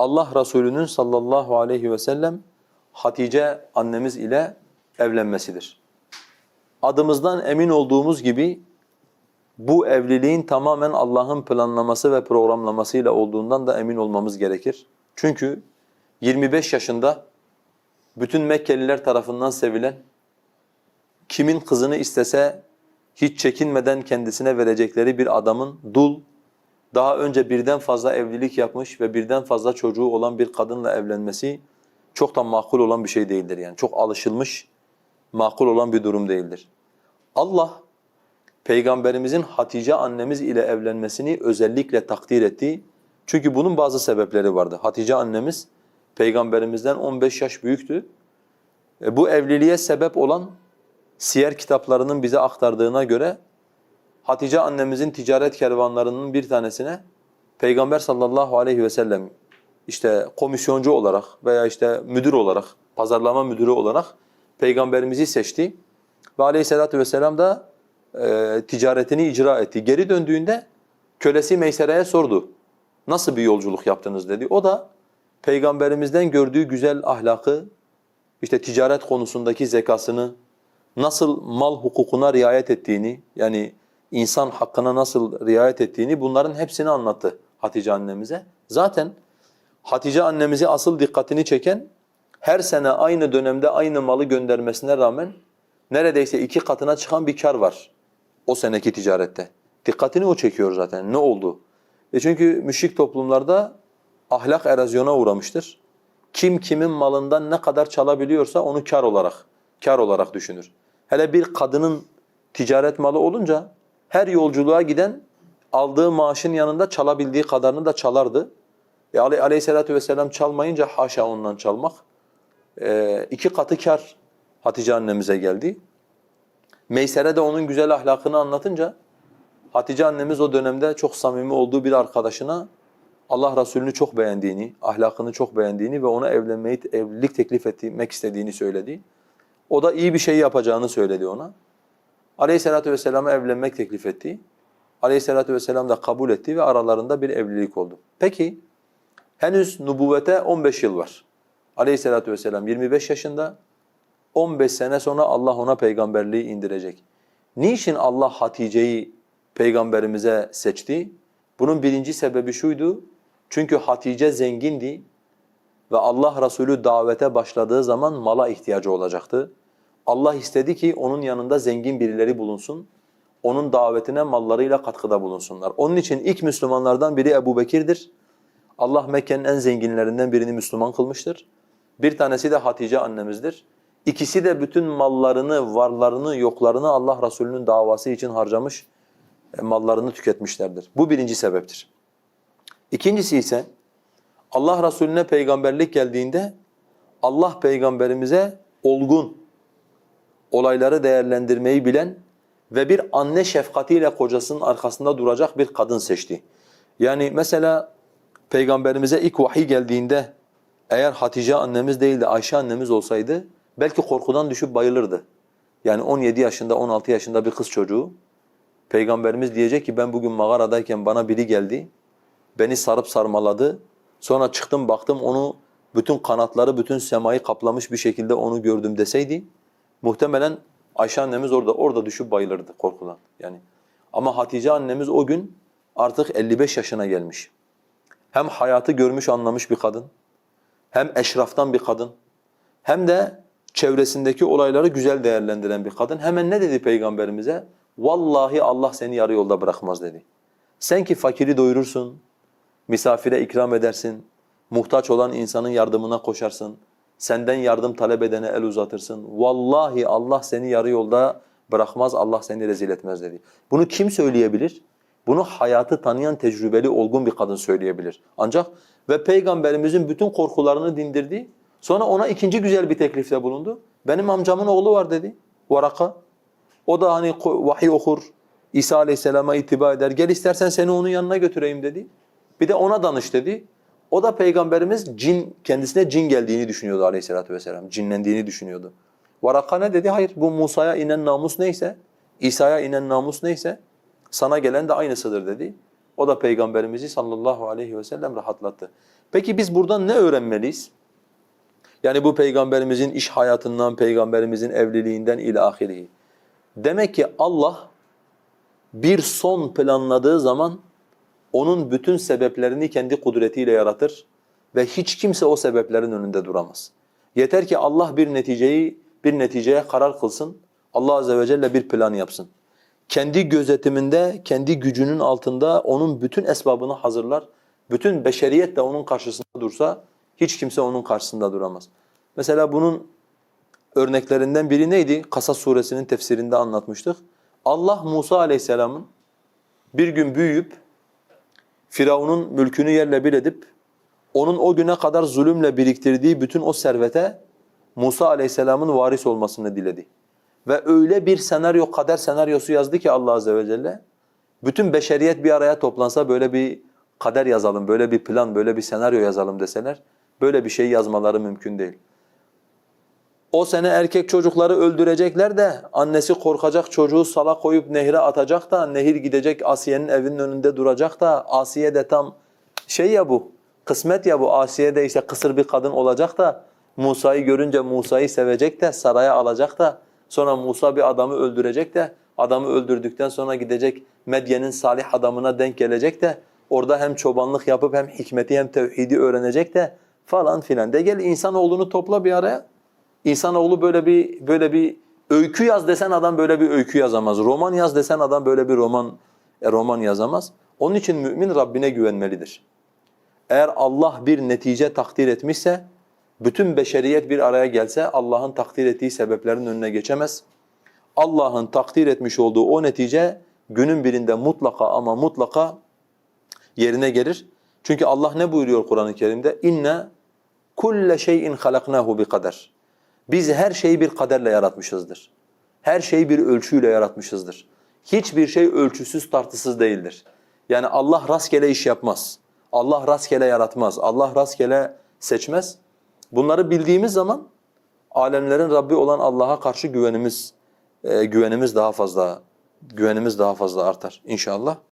Allah Resulü'nün sallallahu aleyhi ve sellem Hatice annemiz ile evlenmesidir. Adımızdan emin olduğumuz gibi bu evliliğin tamamen Allah'ın planlaması ve programlamasıyla olduğundan da emin olmamız gerekir. Çünkü 25 yaşında bütün Mekkeliler tarafından sevilen, kimin kızını istese hiç çekinmeden kendisine verecekleri bir adamın dul, daha önce birden fazla evlilik yapmış ve birden fazla çocuğu olan bir kadınla evlenmesi çok da makul olan bir şey değildir yani. Çok alışılmış, makul olan bir durum değildir. Allah Peygamberimizin Hatice annemiz ile evlenmesini özellikle takdir etti. Çünkü bunun bazı sebepleri vardı. Hatice annemiz Peygamberimizden 15 yaş büyüktü. E, bu evliliğe sebep olan siyer kitaplarının bize aktardığına göre Hatice annemizin ticaret kervanlarının bir tanesine Peygamber sallallahu aleyhi ve sellem işte komisyoncu olarak veya işte müdür olarak, pazarlama müdürü olarak Peygamberimizi seçti. Ve aleyhissalatü vesselam da e, ticaretini icra etti. Geri döndüğünde kölesi Meysere'ye sordu. Nasıl bir yolculuk yaptınız dedi. O da Peygamberimizden gördüğü güzel ahlakı, işte ticaret konusundaki zekasını, nasıl mal hukukuna riayet ettiğini, yani insan hakkına nasıl riayet ettiğini bunların hepsini anlattı Hatice annemize. Zaten Hatice annemizi asıl dikkatini çeken her sene aynı dönemde aynı malı göndermesine rağmen neredeyse iki katına çıkan bir kar var o seneki ticarette. Dikkatini o çekiyor zaten. Ne oldu? E çünkü müşrik toplumlarda ahlak erozyona uğramıştır. Kim kimin malından ne kadar çalabiliyorsa onu kar olarak, kar olarak düşünür. Hele bir kadının ticaret malı olunca her yolculuğa giden aldığı maaşın yanında çalabildiği kadarını da çalardı. E aley aleyhissalatu vesselam çalmayınca haşa ondan çalmak. E, iki katı kar Hatice annemize geldi. Meysere de onun güzel ahlakını anlatınca Hatice annemiz o dönemde çok samimi olduğu bir arkadaşına Allah Resulü'nü çok beğendiğini, ahlakını çok beğendiğini ve ona evlenmeyi, evlilik teklif etmek istediğini söyledi. O da iyi bir şey yapacağını söyledi ona. Aleyhisselatü Vesselam'a evlenmek teklif etti. Aleyhisselatü Vesselam da kabul etti ve aralarında bir evlilik oldu. Peki, henüz nubuvvete 15 yıl var. Aleyhisselatü Vesselam 25 yaşında, 15 sene sonra Allah ona peygamberliği indirecek. Niçin Allah Hatice'yi peygamberimize seçti? Bunun birinci sebebi şuydu. Çünkü Hatice zengindi ve Allah Resulü davete başladığı zaman mala ihtiyacı olacaktı. Allah istedi ki onun yanında zengin birileri bulunsun. Onun davetine mallarıyla katkıda bulunsunlar. Onun için ilk Müslümanlardan biri Ebu Bekir'dir. Allah Mekke'nin en zenginlerinden birini Müslüman kılmıştır. Bir tanesi de Hatice annemizdir. İkisi de bütün mallarını, varlarını, yoklarını Allah Resulü'nün davası için harcamış, e, mallarını tüketmişlerdir. Bu birinci sebeptir. İkincisi ise Allah Resulüne peygamberlik geldiğinde Allah peygamberimize olgun, olayları değerlendirmeyi bilen ve bir anne şefkatiyle kocasının arkasında duracak bir kadın seçti. Yani mesela peygamberimize ilk vahiy geldiğinde eğer Hatice annemiz değil de Ayşe annemiz olsaydı belki korkudan düşüp bayılırdı. Yani 17 yaşında, 16 yaşında bir kız çocuğu Peygamberimiz diyecek ki ben bugün mağaradayken bana biri geldi, beni sarıp sarmaladı. Sonra çıktım baktım onu bütün kanatları, bütün semayı kaplamış bir şekilde onu gördüm deseydi muhtemelen Ayşe annemiz orada orada düşüp bayılırdı korkudan. Yani ama Hatice annemiz o gün artık 55 yaşına gelmiş. Hem hayatı görmüş, anlamış bir kadın, hem eşraftan bir kadın, hem de çevresindeki olayları güzel değerlendiren bir kadın. Hemen ne dedi peygamberimize? Vallahi Allah seni yarı yolda bırakmaz dedi. Sen ki fakiri doyurursun, misafire ikram edersin, muhtaç olan insanın yardımına koşarsın, senden yardım talep edene el uzatırsın. Vallahi Allah seni yarı yolda bırakmaz, Allah seni rezil etmez dedi. Bunu kim söyleyebilir? Bunu hayatı tanıyan, tecrübeli, olgun bir kadın söyleyebilir. Ancak ve Peygamberimizin bütün korkularını dindirdi. Sonra ona ikinci güzel bir teklifte bulundu. Benim amcamın oğlu var dedi, Varaka. O da hani vahiy okur, İsa Aleyhisselam'a itibar eder. Gel istersen seni onun yanına götüreyim dedi. Bir de ona danış dedi. O da peygamberimiz cin kendisine cin geldiğini düşünüyordu Aleyhisselatü vesselam. Cinlendiğini düşünüyordu. Varaka ne dedi? Hayır bu Musa'ya inen namus neyse, İsa'ya inen namus neyse sana gelen de aynısıdır dedi. O da peygamberimizi sallallahu aleyhi ve sellem rahatlattı. Peki biz buradan ne öğrenmeliyiz? Yani bu peygamberimizin iş hayatından, peygamberimizin evliliğinden ila ahirihi. Demek ki Allah bir son planladığı zaman onun bütün sebeplerini kendi kudretiyle yaratır ve hiç kimse o sebeplerin önünde duramaz. Yeter ki Allah bir neticeyi bir neticeye karar kılsın. Allah azze ve celle bir plan yapsın. Kendi gözetiminde, kendi gücünün altında onun bütün esbabını hazırlar. Bütün beşeriyet de onun karşısında dursa hiç kimse onun karşısında duramaz. Mesela bunun örneklerinden biri neydi? Kasas suresinin tefsirinde anlatmıştık. Allah Musa aleyhisselamın bir gün büyüyüp Firavun'un mülkünü yerle bir edip onun o güne kadar zulümle biriktirdiği bütün o servete Musa aleyhisselamın varis olmasını diledi. Ve öyle bir senaryo, kader senaryosu yazdı ki Allah azze ve celle, bütün beşeriyet bir araya toplansa böyle bir kader yazalım, böyle bir plan, böyle bir senaryo yazalım deseler, böyle bir şey yazmaları mümkün değil. O sene erkek çocukları öldürecekler de annesi korkacak çocuğu sala koyup nehre atacak da nehir gidecek Asiye'nin evinin önünde duracak da Asiye de tam şey ya bu kısmet ya bu Asiye de işte kısır bir kadın olacak da Musa'yı görünce Musa'yı sevecek de saraya alacak da sonra Musa bir adamı öldürecek de adamı öldürdükten sonra gidecek Medyen'in salih adamına denk gelecek de orada hem çobanlık yapıp hem hikmeti hem tevhidi öğrenecek de falan filan. De gel insanoğlunu topla bir araya. İnsanoğlu böyle bir böyle bir öykü yaz desen adam böyle bir öykü yazamaz. Roman yaz desen adam böyle bir roman e, roman yazamaz. Onun için mümin Rabbine güvenmelidir. Eğer Allah bir netice takdir etmişse bütün beşeriyet bir araya gelse Allah'ın takdir ettiği sebeplerin önüne geçemez. Allah'ın takdir etmiş olduğu o netice günün birinde mutlaka ama mutlaka yerine gelir. Çünkü Allah ne buyuruyor Kur'an-ı Kerim'de? İnne kulle şeyin halaknahu bi kader. Biz her şeyi bir kaderle yaratmışızdır. Her şeyi bir ölçüyle yaratmışızdır. Hiçbir şey ölçüsüz tartısız değildir. Yani Allah rastgele iş yapmaz. Allah rastgele yaratmaz. Allah rastgele seçmez. Bunları bildiğimiz zaman alemlerin Rabbi olan Allah'a karşı güvenimiz e, güvenimiz daha fazla güvenimiz daha fazla artar inşallah.